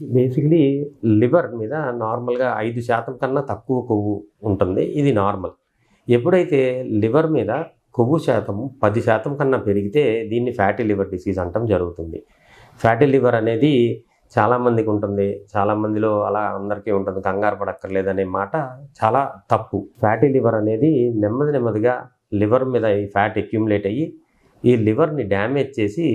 Basically liver మీద నార్మల్గా ఐదు శాతం కన్నా తక్కువ కొవ్వు ఉంటుంది. ఇది నార్మల్ ఎప్పుడైతే లివర్ మీద కొవ్వు శాతం పది శాతం కన్నా పెరిగితే దీన్ని ఫ్యాటీ లివర్ డిసీజ్ అంటాం జరుగుతుంది. ఫ్యాటీ లివర్ అనేది చాలామందికి ఉంటుంది. చాలామందిలో అలా అందరికీ ఉంటుంది. కంగారు పడక్కర్లేదనే మాట చాలా తప్పు. ఫ్యాటీ లివర్ అనేది నెమ్మది నెమ్మదిగా లివర్ మీద ఈ ఫ్యాట్ అక్యుములేట్ అయ్యి ఈ లివర్ని డ్యామేజ్ చేసి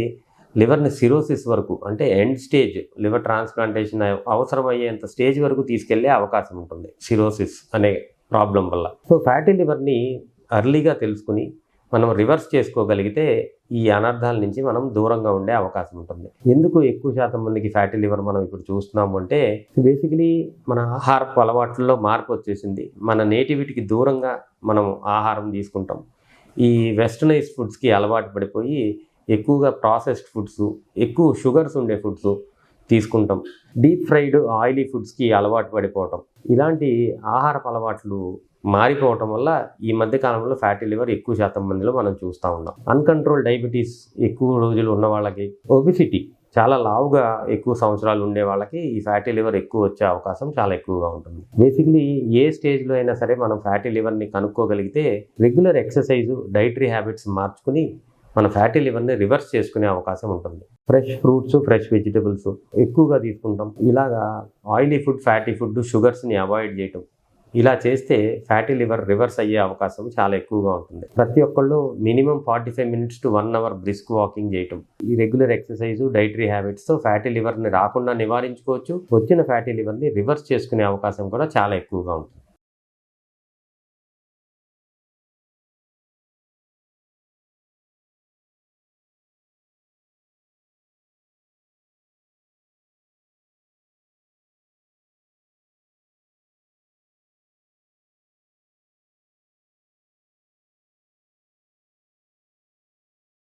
లివర్ని సిరోసిస్ వరకు అంటే ఎండ్ స్టేజ్ లివర్ ట్రాన్స్ప్లాంటేషన్ అవసరమయ్యేంత స్టేజ్ వరకు తీసుకెళ్ళే అవకాశం ఉంటుంది సిరోసిస్ అనే ప్రాబ్లం వల్ల. సో ఫ్యాటీ లివర్ని అర్లీగా తెలుసుకుని మనం రివర్స్ చేసుకోగలిగితే ఈ అనర్థాల నుంచి మనం దూరంగా ఉండే అవకాశం ఉంటుంది. ఎందుకు ఎక్కువ శాతం మందికి ఫ్యాటీ లివర్ మనం ఇప్పుడు చూస్తున్నాము అంటే బేసికలీ మన ఆహారపు అలవాట్లలో మార్పు వచ్చేసింది. మన నేటివిటీకి దూరంగా మనం ఆహారం తీసుకుంటాం. ఈ వెస్టర్నైజ్ ఫుడ్స్కి అలవాటు పడిపోయి ఎక్కువగా ప్రాసెస్డ్ ఫుడ్స్ ఎక్కువ షుగర్స్ ఉండే ఫుడ్స్ తీసుకుంటాం. డీప్ ఫ్రైడ్ ఆయిలీ ఫుడ్స్కి అలవాటు పడిపోవటం. ఇలాంటి ఆహారపు అలవాట్లు మారిపోవటం వల్ల ఈ మధ్య కాలంలో ఫ్యాటీ లివర్ ఎక్కువ శాతం మందిలో మనం చూస్తూ ఉన్నాం. అన్కంట్రోల్ డయాబెటీస్ ఎక్కువ రోజులు ఉన్న వాళ్ళకి ఒబిసిటీ చాలా లావుగా ఎక్కువ సంవత్సరాలు ఉండే వాళ్ళకి ఈ ఫ్యాటీ లివర్ ఎక్కువ వచ్చే అవకాశం చాలా ఎక్కువగా ఉంటుంది. బేసిక్లీ ఏ స్టేజ్లో అయినా సరే మనం ఫ్యాటీ లివర్ని కనుక్కోగలిగితే రెగ్యులర్ ఎక్సర్సైజ్ డైటరీ హ్యాబిట్స్ మార్చుకుని మన ఫ్యాటీ లివర్ని రివర్స్ చేసుకునే అవకాశం ఉంటుంది. ఫ్రెష్ ఫ్రూట్స్ ఫ్రెష్ వెజిటబుల్స్ ఎక్కువగా తీసుకుంటాం. ఇలాగా ఆయిలీ ఫుడ్ ఫ్యాటీ ఫుడ్ షుగర్స్ని అవాయిడ్ చేయటం. ఇలా చేస్తే ఫ్యాటీ లివర్ రివర్స్ అయ్యే అవకాశం చాలా ఎక్కువగా ఉంటుంది. ప్రతి ఒక్కళ్ళు minimum forty five minutes to one hour brisk walking చేయటం. ఈ రెగ్యులర్ ఎక్సర్సైజ్ డైటరీ హ్యాబిట్స్తో ఫ్యాటీ లివర్ని రాకుండా నివారించుకోవచ్చు. వచ్చిన ఫ్యాటీ లివర్ని రివర్స్ చేసుకునే అవకాశం కూడా చాలా ఎక్కువగా ఉంటుంది.